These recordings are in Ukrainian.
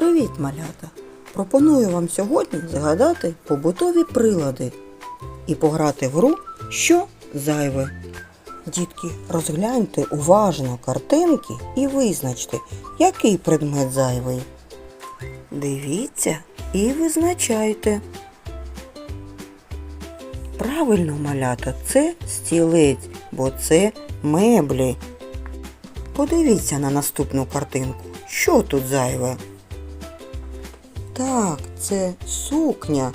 Привіт, малята! Пропоную вам сьогодні згадати побутові прилади і пограти в гру Що зайве. Дітки, розгляньте уважно картинки і визначте, який предмет зайвий. Дивіться і визначайте. Правильно, малята, це стілець, бо це меблі. Подивіться на наступну картинку. Що тут зайве? Так, це сукня,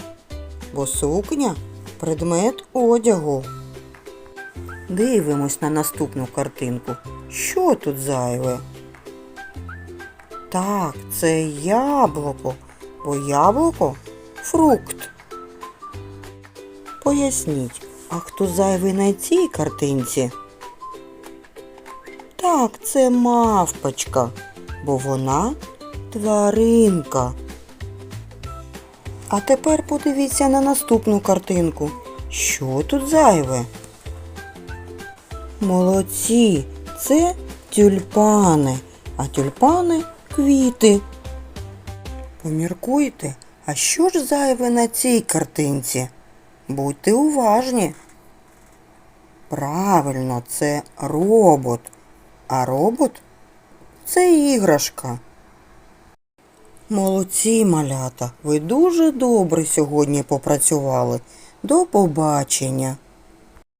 бо сукня предмет одягу. Дивимось на наступну картинку. Що тут зайве? Так, це яблуко, бо яблуко фрукт. Поясніть, а хто зайвий на цій картинці? Так, це мавпочка, бо вона тваринка. А тепер подивіться на наступну картинку. Що тут зайве? Молодці, це тюльпани, а тюльпани квіти. Поміркуйте, а що ж зайве на цій картинці? Будьте уважні. Правильно, це робот. А робот це іграшка. Молодці, малята, ви дуже добре сьогодні попрацювали. До побачення.